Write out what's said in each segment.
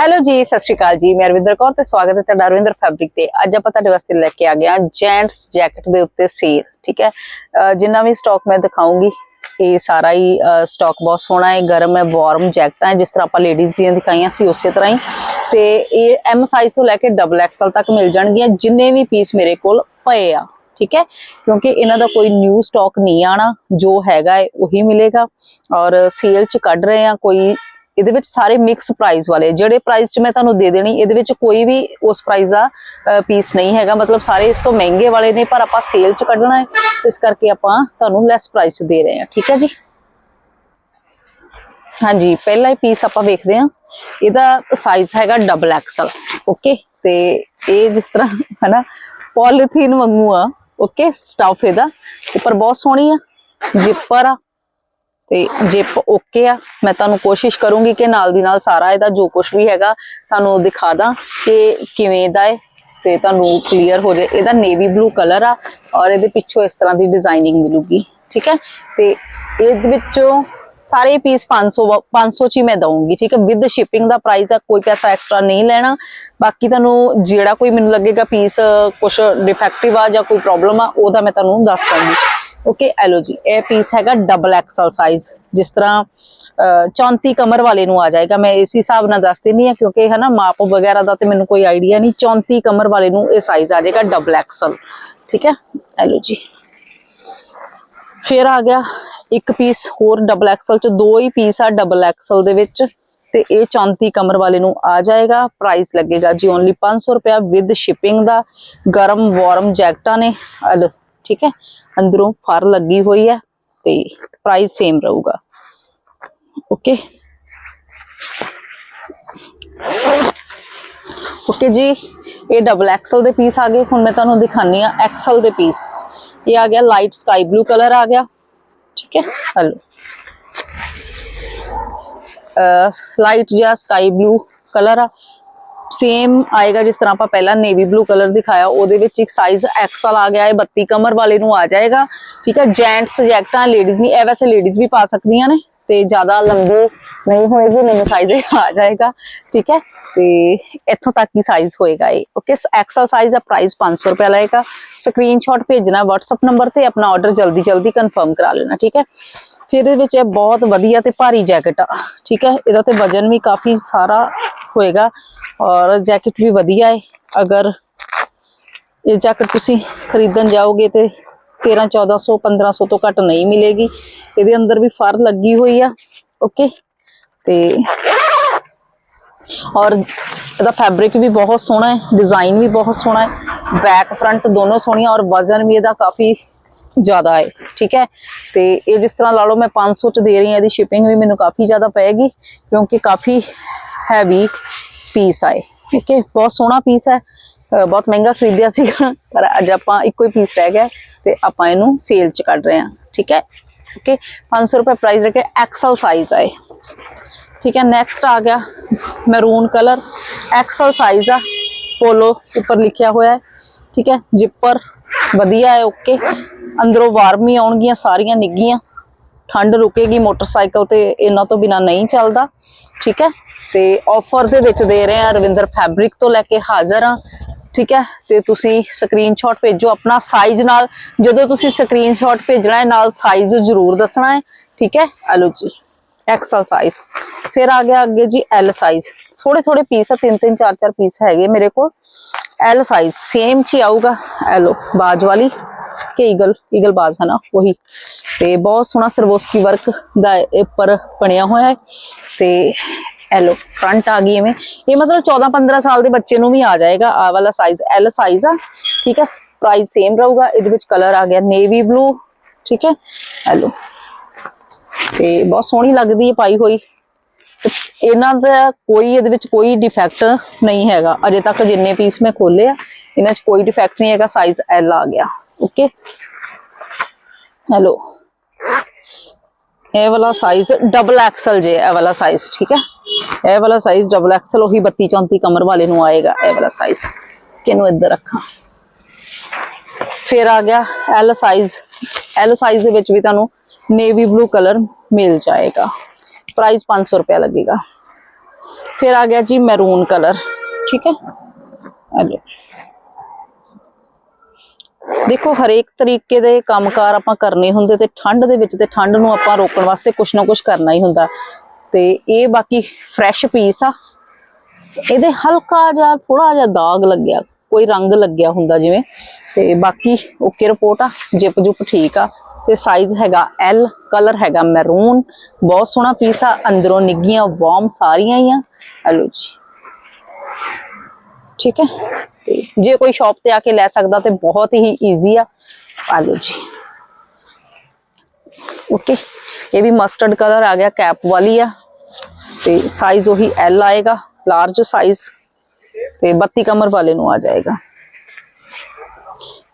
Hello ਜੀ, ਸਤਿ ਸ਼੍ਰੀ ਅਕਾਲ ਜੀ। ਮੈਂ ਅਰਵਿੰਦਰ ਕੌਰ ਤੇ ਸਵਾਗਤ ਹੈ ਤੁਹਾਡਾ ਅਰਵਿੰਦਰ ਫੈਬਰਿਕ ਤੇ। ਅੱਜ ਆਪਾਂ ਤੁਹਾਡੇ ਵਾਸਤੇ ਲੈ ਕੇ ਆ ਗਏ ਹਾਂ ਜੈਂਟਸ ਜੈਕਟ ਦੇ ਉੱਤੇ ਸੇਲ ਠੀਕ ਹੈ? ਜਿੰਨਾ ਵੀ ਸਟਾਕ ਮੈਂ ਦਿਖਾਉਂਗੀ, ਇਹ ਸਾਰਾ ਹੀ ਸਟਾਕ ਬਹੁਤ ਸੋਹਣਾ ਹੈ, ਗਰਮ ਹੈ ਵਾਰਮ ਜੈਕਟਾਂ ਹੈ, ਜਿਸ ਤਰ੍ਹਾਂ ਆਪਾਂ ਲੇਡੀਜ਼ ਦੀਆਂ ਦਿਖਾਈਆਂ ਸੀ ਉਸੇ ਤਰ੍ਹਾਂ ਹੀ। ਤੇ ਇਹ ਐਮ ਸਾਈਜ਼ ਤੋਂ ਲੈ ਕੇ ਡਬਲ ਐਕਸਲ ਤੱਕ ਮਿਲ ਜਾਣਗੀਆਂ, ਜਿੰਨੇ ਵੀ ਪੀਸ ਮੇਰੇ ਕੋਲ ਪਏ ਆ, ਠੀਕ ਹੈ? ਕਿਉਂਕਿ ਇਹਨਾਂ ਦਾ ਕੋਈ ਨਿਊ ਸਟਾਕ ਨਹੀਂ ਆਣਾ, ਜੋ ਹੈਗਾ ਹੈ, ਉਹੀ ਮਿਲੇਗਾ। ਔਰ ਸੇਲ ਚ ਕੱਢ ਰਹੇ ਆ ਕੋਈ ਇਹਦੇ ਵਿੱਚ ਸਾਰੇ ਮਿਕਸ ਪ੍ਰਾਈਸ ਵਾਲੇ, ਜਿਹੜੇ ਪ੍ਰਾਈਸ 'ਚ ਮੈਂ ਤੁਹਾਨੂੰ ਦੇ ਦੇਣੀ, ਇਹਦੇ ਵਿੱਚ ਕੋਈ ਵੀ ਉਸ ਪ੍ਰਾਈਸ ਦਾ ਪੀਸ ਨਹੀਂ ਹੈਗਾ। ਮਤਲਬ ਸਾਰੇ ਇਸ ਤੋਂ ਮਹਿੰਗੇ ਵਾਲੇ ਨੇ, ਪਰ ਆਪਾਂ ਸੇਲ 'ਚ ਕੱਢਣਾ ਹੈ। ਇਸ ਕਰਕੇ ਆਪਾਂ ਤੁਹਾਨੂੰ ਲੈਸ ਪ੍ਰਾਈਸ 'ਚ ਦੇ ਰਹੇ ਹਾਂ। ਠੀਕ ਹੈ ਜੀ? ਹਾਂਜੀ, ਪਹਿਲਾ ਹੀ ਪੀਸ ਆਪਾਂ ਵੇਖਦੇ ਹਾਂ। ਇਹਦਾ ਸਾਈਜ਼ ਹੈਗਾ ਡਬਲ ਐਕਸਲ ਓਕੇ ਤੇ ਇਹ ਜਿਸ ਤਰ੍ਹਾਂ, ਹਨਾ ਪੋਲੀਥੀਨ ਵਾਂਗੂ ਆ ਓਕੇ ਸਟਫ ਇਹਦਾ। ਉੱਪਰ ਬਹੁਤ ਸੋਹਣੀ ਆ ਜਿੱਪਰ ਆ ਤੇ ਜਿਪ ਓਕੇ ਆ, ਮੈਂ ਤੁਹਾਨੂੰ ਕੋਸ਼ਿਸ਼ ਕਰੂੰਗੀ ਕਿ ਨਾਲ ਦੀ ਨਾਲ ਸਾਰਾ ਇਹਦਾ ਜੋ ਕੁਝ ਵੀ ਹੈਗਾ ਤੁਹਾਨੂੰ ਦਿਖਾ ਦਾਂ ਕਿ ਕਿਵੇਂ ਦਾ ਹੈ ਤੇ ਤੁਹਾਨੂੰ ਕਲੀਅਰ ਹੋ ਜਾਏ। ਇਹਦਾ ਨੇਵੀ ਬਲੂ ਕਲਰ ਆ ਔਰ ਇਹਦੇ ਪਿੱਛੋਂ ਇਸ ਤਰ੍ਹਾਂ ਦੀ ਡਿਜ਼ਾਈਨਿੰਗ ਮਿਲੂਗੀ ਠੀਕ ਹੈ? ਤੇ ਇਹਦੇ ਵਿੱਚੋਂ ਸਾਰੇ ਪੀਸ 500 ਵਾ- 500 ਚ ਹੀ ਮੈਂ ਦਊਂਗੀ, ਠੀਕ ਹੈ? ਵਿਦ ਸ਼ਿਪਿੰਗ ਦਾ ਪ੍ਰਾਈਸ ਆ, ਕੋਈ ਪੈਸਾ ਐਕਸਟਰਾ ਨਹੀਂ ਲੈਣਾ। ਬਾਕੀ ਤੁਹਾਨੂੰ ਜਿਹੜਾ ਕੋਈ ਮੈਨੂੰ ਲੱਗੇਗਾ ਪੀਸ ਕੁਝ ਡਿਫੈਕਟਿਵ ਆ ਜਾਂ ਕੋਈ ਪ੍ਰੋਬਲਮ ਆ, ਉਹਦਾ ਮੈਂ ਤੁਹਾਨੂੰ ਦੱਸ ਦਾਂਗੀ ਓਕੇ ਐਲੋ ਜੀ ਇਹ ਪੀਸ ਹੈਗਾ ਡਬਲ ਐਕਸਲ ਸਾਈਜ਼ ਜਿਸ ਤਰ੍ਹਾਂ 34 ਕਮਰ ਵਾਲੇ ਨੂੰ ਆ ਜਾਏਗਾ। ਮੈਂ ਇਸੇ ਹਿਸਾਬ ਨਾਲ ਦੱਸ ਦਿੰਦੀ ਆ ਕਿਉਂਕਿ ਹੈ ਨਾ ਮਾਪ ਵਗੈਰਾ ਦਾ ਤੇ ਮੈਨੂੰ ਕੋਈ ਆਈਡੀਆ ਨਹੀਂ। 34 ਕਮਰ ਵਾਲੇ ਨੂੰ ਇਹ ਸਾਈਜ਼ ਆ ਜਾਏਗਾ ਡਬਲ ਐਕਸਲ ਠੀਕ ਹੈ? ਐਲੋ ਜੀ। ਫਿਰ ਆ ਗਿਆ ਇੱਕ ਪੀਸ ਹੋਰ ਡਬਲ ਐਕਸਲ ਚ। ਦੋ ਹੀ ਪੀਸ ਆ ਡਬਲ ਐਕਸਲ ਦੇ ਵਿੱਚ। ਤੇ ਇਹ 34 ਕਮਰ ਵਾਲੇ ਨੂੰ ਆ ਜਾਏਗਾ। ਪ੍ਰਾਈਸ ਲੱਗੇਗਾ ਜੀ ਓਨਲੀ 500 ਰੁਪਿਆ ਵਿਦ ਸ਼ਿਪਿੰਗ ਦਾ। ਗਰਮ ਵਾਰਮ ਜੈਕਟਾਂ ਨੇ। ਆ ਲਓ, ਠੀਕ ਹੈ ਅੰਦਰੋਂ ਫਰ ਲੱਗੀ ਹੋਈ ਹੈ ਤੇ ਪ੍ਰਾਈਸ ਸੇਮ ਰਹੂਗਾ ਓਕੇ ਓਕੇ ਜੀ ਇਹ ਡਬਲ ਐਕਸਲ ਦੇ ਪੀਸ ਆ ਗਏ ਹੁਣ ਮੈਂ ਤੁਹਾਨੂੰ ਦਿਖਾਨੀ ਆ ਐਕਸਲ ਦੇ ਪੀਸ ਇਹ ਆ ਗਿਆ ਲਾਈਟ ਸਕਾਈ ਬਲੂ ਕਲਰ ਆ ਗਿਆ ਠੀਕ ਹੈ ਹਲੋ ਲਾਈਟ ਜਿਹਾ ਸਕਾਈ ਬਲੂ ਕਲਰ ਆ ਸੇਮ ਆਏਗਾ ਜਿਸ ਤਰ੍ਹਾਂ ਆਪਾਂ ਪਹਿਲਾਂ ਨੇਵੀ ਬਲੂ ਕਲਰ ਦਿਖਾਇਆ, ਉਹਦੇ ਵਿੱਚ ਇੱਕ ਸਾਈਜ਼ ਐਕਸਲ ਆ ਗਿਆ ਹੈ 32 ਕਮਰ ਵਾਲੇ ਨੂੰ ਆ ਜਾਏਗਾ। ਠੀਕ ਹੈ ਜੈਂਟਸ ਜੈਕਟਾਂ ਲੇਡੀਜ਼ ਨਹੀਂ, ਇਹ ਵੈਸੇ ਲੇਡੀਜ਼ ਵੀ ਪਾ ਸਕਦੀਆਂ ਨੇ ਤੇ ਜ਼ਿਆਦਾ ਲੰਬੇ ਨਹੀਂ ਹੋਏਗੀ, ਮੈਨੂੰ ਸਾਈਜ਼ ਆ ਜਾਏਗਾ। ਠੀਕ ਹੈ, ਤੇ ਇੱਥੋਂ ਤੱਕ ਹੀ ਸਾਈਜ਼ ਹੋਏਗਾ ਇਹ। ਓਕੇ ਐਕਸਲ ਸਾਈਜ਼ ਦਾ ਪ੍ਰਾਈਸ 500 ਰੁਪਏ ਲਏਗਾ। ਸਕਰੀਨਸ਼ਾਟ ਭੇਜਣਾ, WhatsApp ਨੰਬਰ ਤੇ ਆਪਣਾ ਆਰਡਰ ਜਲਦੀ ਜਲਦੀ ਕਨਫਰਮ ਕਰਾ ਲੈਣਾ, ਠੀਕ ਹੈ। ਫਿਰ ਇਹਦੇ ਵਿੱਚ ਇਹ ਬਹੁਤ ਵਧੀਆ ਤੇ ਭਾਰੀ ਜੈਕਟ ਆ। ਠੀਕ ਹੈ, ਇਹਦਾ ਤੇ ਵਜਨ ਵੀ ਕਾਫੀ ਸਾਰਾ ਹੋਏਗਾ। ਔਰ ਜੈਕਟ ਵੀ ਵਧੀਆ ਹੈ ਅਗਰ ਇਹ ਜੈਕਟ ਤੁਸੀਂ ਖਰੀਦਣ ਜਾਓਗੇ ਤੇ 13 1400 1500 ਤੋਂ ਘੱਟ ਨਹੀਂ ਮਿਲੇਗੀ। ਇਹਦੇ ਅੰਦਰ ਵੀ ਫਰ ਲੱਗੀ ਹੋਈ ਆ। ਓਕੇ? ਤੇ ਔਰ ਇਹਦਾ ਫੈਬਰਿਕ ਵੀ ਬਹੁਤ ਸੋਹਣਾ ਹੈ ਡਿਜ਼ਾਈਨ ਵੀ ਬਹੁਤ ਸੋਹਣਾ ਹੈ ਬੈਕ ਫਰੰਟ ਦੋਨੋਂ ਸੋਹਣੀਆਂ ਔਰ ਵਜ਼ਨ ਵੀ ਇਹਦਾ ਕਾਫੀ ਜ਼ਿਆਦਾ ਹੈ ਠੀਕ ਹੈ ਤੇ ਇਹ ਜਿਸ ਤਰ੍ਹਾਂ ਲਾ ਲਓ ਮੈਂ 500 ਚ ਦੇ ਰਹੀ ਹਾਂ, ਇਹਦੀ ਸ਼ਿਪਿੰਗ ਵੀ ਮੈਨੂੰ ਕਾਫੀ ਜ਼ਿਆਦਾ ਪਏਗੀ, ਕਿਉਂਕਿ ਕਾਫੀ ਹੈਵੀ ਪੀਸ ਆਏ ਓਕੇ ਬਹੁਤ ਸੋਹਣਾ ਪੀਸ ਹੈ ਬਹੁਤ ਮਹਿੰਗਾ ਖਰੀਦਿਆ ਸੀਗਾ, ਪਰ ਅੱਜ ਆਪਾਂ ਇੱਕੋ ਹੀ ਪੀਸ ਰਹਿ ਗਿਆ ਤੇ ਆਪਾਂ ਇਹਨੂੰ ਸੇਲ ਚ ਕੱਢ ਰਹੇ ਹਾਂ, ਠੀਕ ਹੈ? ਓਕੇ 500 ਰੁਪਏ ਪ੍ਰਾਈਸ ਰੱਖੇ ਐਕਸਲ ਸਾਈਜ਼ ਆਏ, ਠੀਕ ਹੈ? ਨੈਕਸਟ ਆ ਗਿਆ ਮੈਰੂਨ ਕਲਰ ਐਕਸਲ ਸਾਈਜ਼ ਆ ਪੋਲੋ ਉੱਪਰ ਲਿਖਿਆ ਹੋਇਆ ਹੈ, ਠੀਕ ਹੈ? ਜਿੱਪਰ ਵਧੀਆ ਹੈ ਓਕੇ ਅੰਦਰੋਂ ਵਾਰਮ ਹੀ ਆਉਣਗੀਆਂ, ਸਾਰੀਆਂ ਨਿੱਗੀਆਂ ਠੰਡ ਰੁਕੇਗੀ, ਮੋਟਰਸਾਈਕਲ ਤੇ ਇਹਨਾਂ ਤੋਂ ਬਿਨਾ ਨਹੀਂ ਚੱਲਦਾ, ਠੀਕ ਹੈ? ਤੇ ਆਫਰ ਦੇ ਵਿੱਚ ਦੇ ਰਹੇ ਆ ਰਵਿੰਦਰ ਫੈਬਰਿਕ ਤੋਂ ਲੈ ਕੇ ਹਾਜ਼ਰ ਆ ਠੀਕ ਹੈ? ਤੇ ਤੁਸੀਂ ਸਕਰੀਨਸ਼ਾਟ ਭੇਜੋ ਆਪਣਾ ਸਾਈਜ਼ ਨਾਲ, ਜਦੋਂ ਤੁਸੀਂ ਸਕਰੀਨਸ਼ਾਟ ਭੇਜਣਾ ਹੈ, ਨਾਲ ਸਾਈਜ਼ ਜ਼ਰੂਰ ਦੱਸਣਾ ਹੈ, ਠੀਕ ਹੈ? ਆਲੋ ਜੀ ਐਕਸਲ ਸਾਈਜ਼ ਫਿਰ ਆ ਗਿਆ ਅੱਗੇ ਜੀ ਐਲ ਸਾਈਜ਼ ਥੋੜੇ ਥੋੜੇ ਪੀਸ ਆ, ਤਿੰਨ ਤਿੰਨ, ਚਾਰ ਚਾਰ ਪੀਸ ਹੈਗੇ ਮੇਰੇ ਕੋਲ। ਐਲ ਸਾਈਜ਼ ਸੇਮ ਚ ਆਊਗਾ ਆਊਗਾ। ਐਲੋ ਬਾਜ ਵਾਲੀ। ਕਿ ਈਗਲ ਈਗਲ ਬਾਜ਼ ਹੈ ਨਾ ਉਹੀ। ਤੇ ਬਹੁਤ ਸੋਹਣਾ ਸਰਵੋਸਕੀ ਵਰਕ ਦਾ ਉੱਪਰ ਬਣਿਆ ਹੋਇਆ ਹੈ। ਤੇ ਐਲੋ ਫਰੰਟ ਆ ਗਈ ਐਵੇਂ ਇਹ ਮਤਲਬ 14 15 ਸਾਲ ਦੇ ਬੱਚੇ ਨੂੰ ਵੀ ਆ ਜਾਏਗਾ। ਆ ਵਾਲਾ ਸਾਈਜ਼ ਐਲ ਸਾਈਜ਼ ਆ। ਠੀਕ ਹੈ ਪ੍ਰਾਈਸ ਸੇਮ ਰਹੂਗਾ। ਇਹਦੇ ਵਿੱਚ ਕਲਰ ਆ ਗਿਆ ਨੇਵੀ ਬਲੂ ਠੀਕ ਹੈ ਐਲੋ ਤੇ ਬਹੁਤ ਸੋਹਣੀ ਲੱਗਦੀ ਹੈ ਪਾਈ ਹੋਈ। ਤੇ ਇਹਨਾਂ ਦਾ ਕੋਈ, ਇਹਦੇ ਵਿੱਚ ਕੋਈ ਡਿਫੈਕਟ ਨਹੀਂ ਹੈਗਾ। ਅਜੇ ਤੱਕ ਜਿੰਨੇ ਪੀਸ ਮੈਂ ਖੋਲੇ ਆ ਇਹਨਾਂ 'ਚ ਕੋਈ ਡਿਫੈਕਟ ਨਹੀਂ ਹੈਗਾ ਸਾਈਜ਼ ਐਲ ਆ ਗਿਆ ਓਕੇ ਹੈਲੋ ਇਹ ਵਾਲਾ ਸਾਈਜ਼ ਡਬਲ ਐਕਸਲ ਜੇ ਇਹ ਵਾਲਾ ਸਾਈਜ਼ ਠੀਕ ਹੈ ਇਹ ਵਾਲਾ ਸਾਈਜ਼ ਡਬਲ ਐਕਸਲ ਉਹੀ 32 34 ਕਮਰ ਵਾਲੇ ਨੂੰ ਆਏਗਾ ਇਹ ਵਾਲਾ ਸਾਈਜ਼ ਕਿਨੂੰ ਇੱਧਰ ਰੱਖਾਂ ਫਿਰ ਆ ਗਿਆ ਐਲ ਸਾਈਜ਼ ਐਲ ਸਾਈਜ਼ ਦੇ ਵਿੱਚ ਵੀ ਤੁਹਾਨੂੰ ਨੇਵੀ ਬਲੂ ਕਲਰ ਮਿਲ ਜਾਏਗਾ ਪ੍ਰਾਈਸ 500 ਰੁਪਏ ਲੱਗੇਗਾ ਫਿਰ ਆ ਗਿਆ ਜੀ ਮੈਰੂਨ ਕਲਰ ਠੀਕ ਹੈ ਆ ਲਓ ਦੇਖੋ, ਹਰੇਕ ਤਰੀਕੇ ਦੇ ਕੰਮਕਾਰ ਆਪਾਂ ਕਰਨੇ ਹੁੰਦੇ ਤੇ ਠੰਡ ਦੇ ਵਿੱਚ ਤੇ ਠੰਡ ਨੂੰ ਆਪਾਂ ਰੋਕਣ ਵਾਸਤੇ ਕੁਛ ਨਾ ਕੁਛ ਕਰਨਾ ਹੀ ਹੁੰਦਾ। ਤੇ ਇਹ ਬਾਕੀ ਫਰੈਸ਼ ਪੀਸ ਆ। ਇਹਦੇ ਹਲਕਾ ਜਿਹਾ ਥੋੜਾ ਜਿਹਾ ਦਾਗ ਲੱਗਿਆ, ਕੋਈ ਰੰਗ ਲੱਗਿਆ ਹੁੰਦਾ ਜਿਵੇਂ। ਤੇ ਬਾਕੀ ਓਕੇ ਰਿਪੋਰਟ ਆ, ਜਿਪ ਜੁਪ ਠੀਕ ਆ। ਤੇ ਸਾਈਜ਼ ਹੈਗਾ ਐਲ ਕਲਰ ਹੈਗਾ ਮੈਰੂਨ ਬਹੁਤ ਸੋਹਣਾ ਪੀਸ ਆ, ਅੰਦਰੋਂ ਨਿੱਗੀਆਂ ਵਾਰਮ ਸਾਰੀਆਂ ਹੀ ਆ। ਹਲੋ ਜੀ। ਠੀਕ ਹੈ? ਜੇ ਕੋਈ ਸ਼ਾਪ ਤੇ ਆ ਕੇ ਲੈ ਸਕਦਾ ਤੇ ਬਹੁਤ ਹੀ ਈਜ਼ੀ ਆ। ਆ ਲਓ ਜੀ। ਓਕੇ ਇਹ ਵੀ ਮਸਟਰਡ ਕਲਰ ਆ ਗਿਆ ਕੈਪ ਵਾਲੀ ਆ। ਤੇ ਸਾਈਜ਼ ਉਹੀ ਐਲ ਆਏਗਾ ਲਾਰਜ ਸਾਈਜ਼ ਤੇ 32 ਕਮਰ ਵਾਲੇ ਨੂੰ ਆ ਜਾਏਗਾ।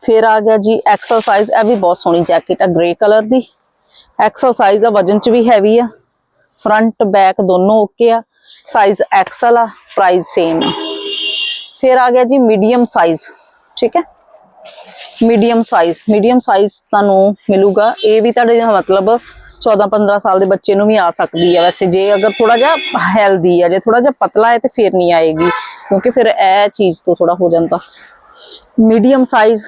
ਫਿਰ ਆ ਗਿਆ ਜੀ ਐਕਸਲ ਸਾਈਜ਼ ਇਹ ਵੀ ਬਹੁਤ ਸੋਹਣੀ ਜੈਕਟ ਆ ਗ੍ਰੇ ਕਲਰ ਦੀ। ਐਕਸਲ ਸਾਈਜ਼ ਦਾ ਵਜਨ ਚ ਵੀ ਹੈਵੀ ਆ। ਫਰੰਟ ਬੈਕ ਦੋਨੋਂ ਓਕੇ ਆ। ਸਾਈਜ਼ ਐਕਸਲ ਆ ਪ੍ਰਾਈਸ ਸੇਮ ਆ। ਫਿਰ ਆ ਗਿਆ ਜੀ ਮੀਡੀਅਮ ਸਾਈਜ਼ ਠੀਕ ਹੈ ਮੀਡੀਅਮ ਸਾਈਜ਼ ਮੀਡੀਅਮ ਸਾਈਜ਼ ਤੁਹਾਨੂੰ ਮਿਲੂਗਾ ਇਹ ਵੀ ਤੁਹਾਡੇ ਜਿਹਾ ਮਤਲਬ 14 15 ਸਾਲ ਦੇ ਬੱਚੇ ਨੂੰ ਵੀ ਆ ਸਕਦੀ ਹੈ ਵੈਸੇ ਜੇ ਅਗਰ ਥੋੜਾ ਜਿਹਾ ਹੈਲਦੀ ਹੈ ਜੇ ਥੋੜਾ ਜਿਹਾ ਪਤਲਾ ਹੈ ਤੇ ਫਿਰ ਨਹੀਂ ਆਏਗੀ ਕਿਉਂਕਿ ਫਿਰ ਇਹ ਚੀਜ਼ ਤੋਂ ਥੋੜਾ ਹੋ ਜਾਂਦਾ ਮੀਡੀਅਮ ਸਾਈਜ਼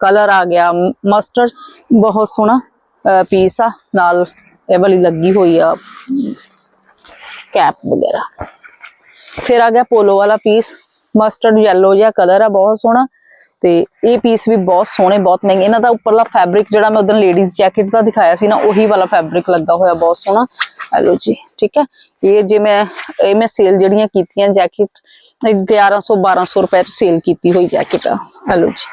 ਕਲਰ ਆ ਗਿਆ ਮਸਟਰਡ ਬਹੁਤ ਸੋਹਣਾ ਪੀਸ ਆ ਨਾਲ ਇਹ ਵਾਲੀ ਲੱਗੀ ਹੋਈ ਆ ਕੈਪ ਵਗੈਰਾ ਫਿਰ ਆ ਗਿਆ ਪੋਲੋ ਵਾਲਾ ਪੀਸ ਮਸਟਰਡ yellow ਜਿਹਾ ਕਲਰ ਆ, ਬਹੁਤ ਸੋਹਣਾ। ਤੇ ਇਹ ਪੀਸ ਵੀ ਬਹੁਤ ਸੋਹਣੇ, ਬਹੁਤ ਮਹਿੰਗੇ। ਇਹਨਾਂ ਦਾ ਉੱਪਰਲਾ ਫੈਬਰਿਕ ਜਿਹੜਾ ਮੈਂ ਉਦੋਂ ਲੇਡੀਜ਼ ਜੈਕਟ ਦਾ ਦਿਖਾਇਆ ਸੀ ਨਾ, ਉਹੀ ਵਾਲਾ ਫੈਬਰਿਕ ਲੱਗਾ ਹੋਇਆ ਬਹੁਤ ਸੋਹਣਾ। ਹੈਲੋ ਜੀ, ਠੀਕ ਹੈ ਇਹ ਜੇ ਮੈਂ, ਇਹ ਮੈਂ ਸੇਲ ਜਿਹੜੀਆਂ ਕੀਤੀਆਂ ਜੈਕਟ 1100 1200 ਰੁਪਏ ਚ ਸੇਲ ਕੀਤੀ ਹੋਈ ਜੈਕਟ ਆ। ਹੈਲੋ ਜੀ।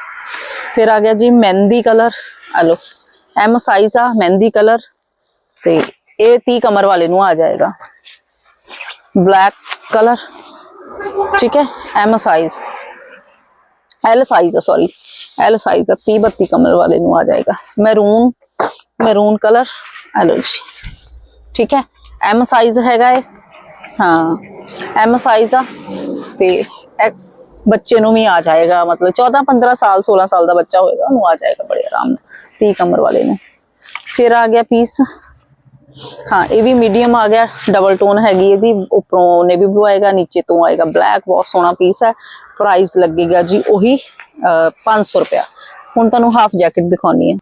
ਫਿਰ ਆ ਗਿਆ ਜੀ ਮਹਿੰਦੀ ਕਲਰ ਹੈਲੋ ਐਮ ਸਾਈਜ਼ ਆ, ਮਹਿੰਦੀ ਕਲਰ ਤੇ ਇਹ 30 ਕਮਰ ਵਾਲੇ ਨੂੰ ਆ ਜਾਏਗਾ। ਬਲੈਕ ਕਲਰ ਠੀਕ ਹੈ? ਐਮ ਸਾਈਜ਼ ਐਲ ਸਾਈਜ਼ ਆ ਸੌਰੀ ਐਲ ਸਾਈਜ਼ ਆ 30 32 ਕਮਰ ਵਾਲੇ ਨੂੰ ਆ ਜਾਏਗਾ। ਮੈਰੂਨ ਮੈਰੂਨ ਕਲਰ ਐਲੋ ਜੀ ਠੀਕ ਹੈ? ਐਮ ਸਾਈਜ਼ ਹੈਗਾ ਇਹ। ਹਾਂ। ਐਮ ਸਾਈਜ਼ ਆ ਤੇ ਬੱਚੇ ਨੂੰ ਵੀ ਆ ਜਾਏਗਾ, ਮਤਲਬ 14 15 ਸਾਲ 16 ਸਾਲ ਦਾ ਬੱਚਾ ਹੋਏਗਾ, ਉਹਨੂੰ ਆ ਜਾਏਗਾ ਬੜੇ ਆਰਾਮ ਨਾਲ 30 ਕਮਰ ਵਾਲੇ ਨੂੰ। ਫਿਰ ਆ ਗਿਆ ਪੀਸ ਹਾਂ, ਇਹ ਵੀ ਮੀਡੀਅਮ ਆ ਗਿਆ ਡਬਲ ਟੋਨ ਹੈਗੀ ਇਹਦੀ, ਉੱਪਰੋਂ ਨੇਵੀ ਬਲੂ ਆਏਗਾ ਨੀਚੇ ਤੋਂ ਆਏਗਾ ਬਲੈਕ ਬਹੁਤ ਸੋਹਣਾ ਪੀਸ ਹੈ। ਪ੍ਰਾਈਸ ਲੱਗੇਗਾ ਜੀ ਉਹੀ 500 ਰੁਪਇਆ। ਹੁਣ ਤੁਹਾਨੂੰ ਹਾਫ ਜੈਕਟ ਦਿਖਾਉਣੀ ਹੈ।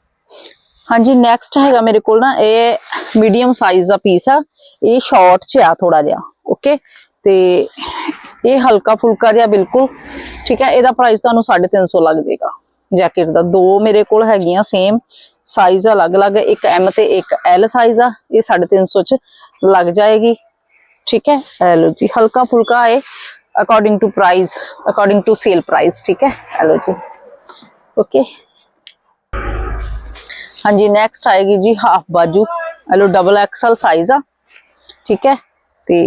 ਹਾਂਜੀ ਨੈਕਸਟ ਹੈਗਾ ਮੇਰੇ ਕੋਲ ਨਾ, ਇਹ ਮੀਡੀਅਮ ਸਾਈਜ਼ ਦਾ ਪੀਸ ਆ। ਇਹ ਸ਼ਾਰਟ ਚ ਆ ਥੋੜਾ ਜਿਹਾ ਓਕੇ ਤੇ ਇਹ ਹਲਕਾ ਫੁਲਕਾ ਜਿਹਾ ਬਿਲਕੁਲ, ਠੀਕ ਹੈ? ਇਹਦਾ ਪ੍ਰਾਈਸ ਤੁਹਾਨੂੰ 350 ਲੱਗ ਜਾਏਗਾ। ਜੈਕਟ ਦਾ। ਦੋ ਮੇਰੇ ਕੋਲ ਹੈਗੀਆਂ ਸੇਮ ਸਾਈਜ਼ ਅਲੱਗ-ਅਲੱਗ, ਇੱਕ ਐਮ ਤੇ ਇੱਕ ਐਲ ਸਾਈਜ਼ ਆ। ਇਹ 350 ਚ ਲੱਗ ਜਾਏਗੀ। ਠੀਕ ਹੈ? ਇਹ ਜੀ ਹਲਕਾ ਫੁਲਕਾ ਹੈ according to price according to sale price ਠੀਕ ਹੈ? ਇਹ ਜੀ। ਓਕੇ ਹਾਂਜੀ ਨੈਕਸਟ ਆਏਗੀ ਜੀ ਹਾਫ ਬਾਜੂ। ਇਹ ਡਬਲ ਐਕਸਲ ਸਾਈਜ਼ ਆ। ਠੀਕ ਹੈ? ਤੇ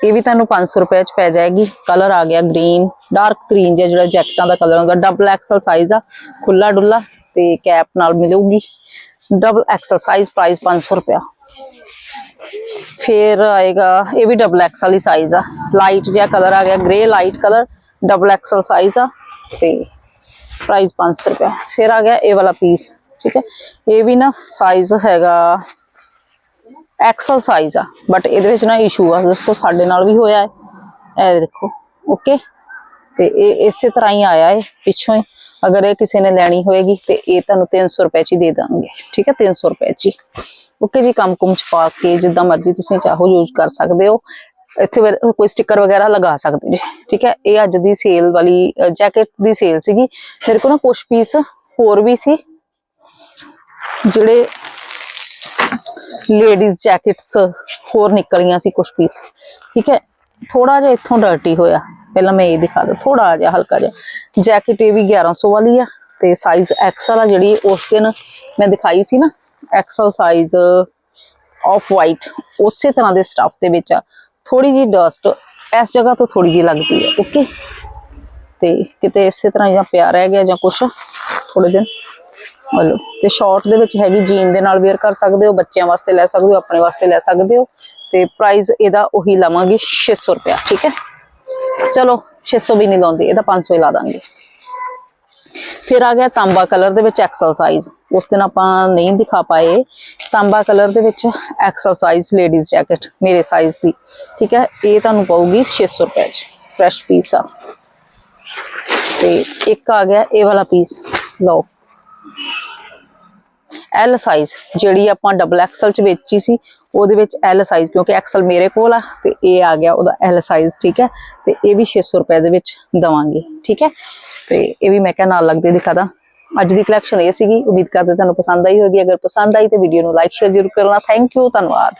ਇਹ ਵੀ ਤੁਹਾਨੂੰ 500 ਰੁਪਏ ਚ ਪੈ ਜਾਏਗੀ। ਕਲਰ ਆ ਗਿਆ ਗ੍ਰੀਨ ਡਾਰਕ ਗ੍ਰੀਨ ਜਿਹਾ ਜਿਹੜਾ ਜੈਕਟਾਂ ਦਾ ਕਲਰ ਹੁੰਦਾ ਡਬਲ ਐਕਸਲ ਸਾਈਜ਼ ਆ ਖੁੱਲਾ ਡੁੱਲਾ ਤੇ ਕੈਪ ਨਾਲ ਮਿਲੂਗੀ। ਡਬਲ ਐਕਸਲ ਸਾਈਜ਼ ਪ੍ਰਾਈਸ 500 ਰੁਪਇਆ। ਫਿਰ ਆਏਗਾ, ਇਹ ਵੀ ਡਬਲ ਐਕਸਲ ਹੀ ਸਾਈਜ਼ ਆ। ਲਾਈਟ ਜਿਹਾ ਕਲਰ ਆ ਗਿਆ grey light colour double XL size ਆ ਤੇ ਪ੍ਰਾਈਸ 500 ਰੁਪਇਆ। ਫਿਰ ਆ ਗਿਆ ਇਹ ਵਾਲਾ ਪੀਸ ਠੀਕ ਹੈ। ਇਹ ਵੀ ਨਾ ਸਾਈਜ਼ ਹੈਗਾ ਐਕਸਲ ਸਾਈਜ਼ ਆ। ਬਟ ਇਹਦੇ ਵਿੱਚ ਨਾ ਇਸ਼ੂ ਆ। ਦੇਖੋ, ਸਾਡੇ ਨਾਲ ਵੀ ਹੋਇਆ ਹੈ। ਇਹ ਦੇਖੋ ਓਕੇ ਤੇ ਇਹ ਇਸੇ ਤਰ੍ਹਾਂ ਹੀ ਆਇਆ ਹੈ ਪਿੱਛੋਂ ਹੀ। ਅਗਰ ਇਹ ਕਿਸੇ ਨੇ ਲੈਣੀ ਹੋਏਗੀ, ਤੇ ਇਹ ਤੁਹਾਨੂੰ 300 ਰੁਪਏ ਚ ਦੇ ਦਾਂਗੇ। ਠੀਕ ਹੈ? 300 ਰੁਪਏ ਚ ਓਕੇ ਜੀ, ਕੰਮ ਕੁਮ ਚ ਪਾ ਕੇ, ਜਿੱਦਾਂ ਮਰਜ਼ੀ ਤੁਸੀਂ ਚਾਹੋ ਯੂਜ਼ ਕਰ ਸਕਦੇ ਹੋ। ਇੱਥੇ ਕੋਈ ਸਟicker ਵਗੈਰਾ ਲਗਾ ਸਕਦੇ ਜੀ ਠੀਕ ਹੈ? ਇਹ ਅੱਜ ਦੀ ਸੇਲ ਵਾਲੀ ਜੈਕਟ ਦੀ ਸੇਲ ਸੀਗੀ। ਮੇਰੇ ਕੋਲ ਨਾ ਕੁਝ ਪੀਸ ਹੋਰ ਵੀ ਸੀ। ਜਿਹੜੇ ਲੇਡੀਜ਼ ਜੈਕਟਸ ਹੋਰ ਨਿਕਲੀਆਂ ਸੀ ਕੁਝ ਪੀਸ ਠੀਕ ਹੈ? ਥੋੜਾ ਜਿਹਾ ਇੱਥੋਂ ਡਰਟੀ ਹੋਇਆ। ਪਹਿਲਾਂ ਮੈਂ ਇਹ ਦਿਖਾ ਦਾਂ ਥੋੜਾ ਜਿਹਾ, ਹਲਕਾ ਜਿਹਾ। ਜੈਕਟ ਇਹ ਵੀ 1100 ਵਾਲੀ ਆ ਤੇ ਸਾਈਜ਼ ਐਕਸਲ ਆ ਜਿਹੜੀ ਉਸ ਦਿਨ ਮੈਂ ਦਿਖਾਈ ਸੀ ਨਾ ਐਕਸਲ ਸਾਈਜ਼ ਆਫ ਵਾਈਟ ਉਸੇ ਤਰ੍ਹਾਂ ਦੇ ਸਟਫ ਦੇ ਵਿੱਚ ਆ। ਥੋੜੀ ਜੀ ਡਸਟ ਇਸ ਜਗ੍ਹਾ ਤੋਂ ਥੋੜੀ ਜੀ ਲੱਗਦੀ ਹੈ ਓਕੇ ਤੇ ਕਿਤੇ ਇਸੇ ਤਰ੍ਹਾਂ ਜਾਂ ਪਿਆ ਰਹਿ ਗਿਆ ਜਾਂ ਕੁਛ ਥੋੜੇ ਦਿਨ। ਹਲੋ ਤੇ ਸ਼ਾਰਟ ਦੇ ਵਿੱਚ ਹੈਗੀ ਜੀਨ ਦੇ ਨਾਲ ਵੇਅਰ ਕਰ ਸਕਦੇ ਹੋ, ਬੱਚਿਆਂ ਵਾਸਤੇ ਲੈ ਸਕਦੇ ਹੋ, ਆਪਣੇ ਵਾਸਤੇ ਲੈ ਸਕਦੇ ਹੋ ਤੇ ਪ੍ਰਾਈਸ ਇਹਦਾ ਉਹੀ ਲਵਾਂਗੇ 600 ਰੁਪਇਆ, ਠੀਕ ਹੈ? ਚਲੋ 600 ਵੀ ਨਹੀਂ ਲਾਉਂਦੀ, ਇਹਦਾ 500 ਹੀ ਲਾ ਦਾਂਗੇ। ਫਿਰ ਆ ਗਿਆ ਤਾਂਬਾ ਕਲਰ ਦੇ ਵਿੱਚ ਐਕਸਲ ਸਾਈਜ਼ ਉਸ ਦਿਨ ਆਪਾਂ ਨਹੀਂ ਦਿਖਾ ਪਾਏ। ਤਾਂਬਾ ਕਲਰ ਦੇ ਵਿੱਚ ਐਕਸਲ ਸਾਈਜ਼ ਲੇਡੀਜ਼ ਜੈਕਟ ਮੇਰੇ ਸਾਈਜ਼ ਦੀ, ਠੀਕ ਹੈ? ਇਹ ਤੁਹਾਨੂੰ ਪਊਗੀ 600 ਰੁਪਏ ਚ ਫਰੈਸ਼ ਪੀਸ ਆ। ਤੇ ਇੱਕ ਆ ਗਿਆ ਇਹ ਵਾਲਾ ਪੀਸ ਲਓ। ਐਲ ਸਾਈਜ਼ ਜਿਹੜੀ ਆਪਾਂ ਡਬਲ ਐਕਸਲ ਚ ਵੇਚੀ ਸੀ, ਉਹਦੇ ਵਿੱਚ ਐਲ ਸਾਈਜ਼ ਕਿਉਂਕਿ ਐਕਸਲ ਮੇਰੇ ਕੋਲ ਆ, ਤੇ ਇਹ ਆ ਗਿਆ ਉਹਦਾ ਐਲ ਸਾਈਜ਼ ਠੀਕ ਹੈ? ਤੇ ਇਹ ਵੀ 600 ਰੁਪਏ ਦੇ ਵਿੱਚ ਦਵਾਂਗੇ, ਠੀਕ ਹੈ? ਤੇ ਇਹ ਵੀ ਮੈਂ ਕਿਹਾ ਨਾਲ ਲੱਗਦੇ ਦਿਖਾਦਾ ਅੱਜ ਦੀ ਕਲੈਕਸ਼ਨ ਇਹ ਸੀਗੀ, ਉਮੀਦ ਕਰਦੇ ਤੁਹਾਨੂੰ ਪਸੰਦ ਆਈ ਹੋਵੇਗੀ। ਅਗਰ ਪਸੰਦ ਆਈ ਤੇ ਵੀਡੀਓ ਨੂੰ ਲਾਈਕ ਸ਼ੇਅਰ ਜ਼ਰੂਰ ਕਰਨਾ। ਥੈਂਕ ਯੂ ਧੰਨਵਾਦ।